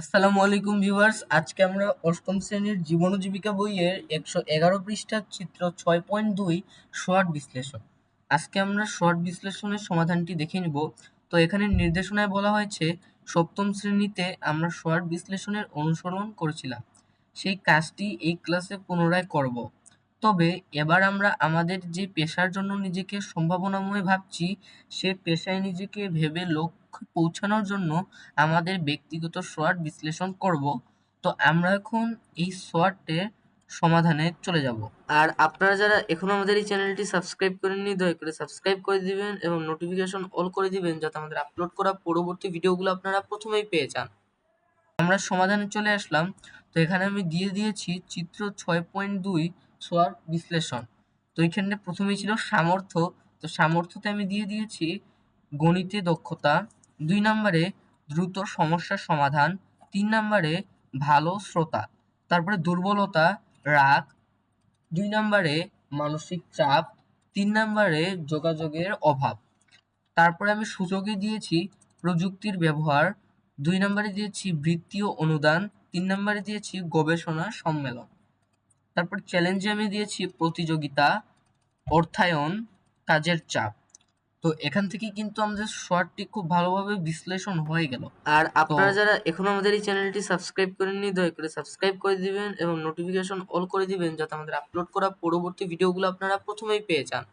আসসালামু আলাইকুম ভিউয়ার্স, আজকে আমরা অষ্টম শ্রেণির জীবন জীবিকা বইয়ের একশো এগারো পৃষ্ঠার চিত্র ছয় পয়েন্ট দুই শর্ট বিশ্লেষণ। আজকে আমরা শর্ট বিশ্লেষণের সমাধানটি দেখে নিব। তো এখানে নির্দেশনায় বলা হয়েছে, সপ্তম শ্রেণীতে আমরা শর্ট বিশ্লেষণের অনুসরণ করেছিলাম। সেই কাজটি এই ক্লাসে পুনরায় করব। তবে এবার আমরা আমাদের যে পেশার জন্য নিজেকে সম্ভাবনাময় ভাবছি, সে পেশায় নিজেকে ভেবে লক্ষ্যে পৌঁছানোর জন্য আমাদের ব্যক্তিগত শর্ট বিশ্লেষণ করব। তো আমরা এখন এই শর্টের সমাধানে চলে যাব। আর আপনারা যারা এখনও আমাদের এই চ্যানেলটি সাবস্ক্রাইব করেননি, দয়া করে সাবস্ক্রাইব করে দিবেন এবং নোটিফিকেশন অল করে দিবেন যাতে আমাদের আপলোড করা পরবর্তী ভিডিওগুলো আপনারা প্রথমেই পেয়ে যান। আমরা সমাধানে চলে আসলাম। তো এখানে আমি দিয়ে দিয়েছি চিত্র ছয় পয়েন্ট দুই। শর্ট বিশ্লেষণ। তো এখানে প্রথমেই ছিল সামর্থ্য। তো সামর্থ্যতে আমি দিয়ে দিয়েছি গণিতে দক্ষতা। দুই নম্বরে দ্রুত সমস্যার সমাধান। তিন নম্বরে ভালো শ্রোতা। তারপরে দুর্বলতা, রাগ। দুই নম্বরে মানসিক চাপ। তিন নম্বরে যোগাযোগের অভাব। তারপরে আমি সূচকে দিয়েছি প্রযুক্তির ব্যবহার। দুই নম্বরে দিয়েছি বৃত্তীয় অনুদান। তিন নম্বরে দিয়েছি গবেষণা সম্মেলন। তারপর চ্যালেঞ্জে আমি দিয়েছি প্রতিযোগিতা অর্থায়ন কাজের চাপ। তো এখান থেকে কিন্তু আমাদের শর্টটি খুব ভালোভাবে বিশ্লেষণ হয়ে গেল। আর আপনারা যারা এখনও আমাদের এই চ্যানেলটি সাবস্ক্রাইব করেননি দয়া করে সাবস্ক্রাইব করে দিবেন এবং নোটিফিকেশন অল করে দিবেন যাতে আমাদের আপলোড করা পরবর্তী ভিডিওগুলো আপনারা প্রথমেই পেয়ে যান।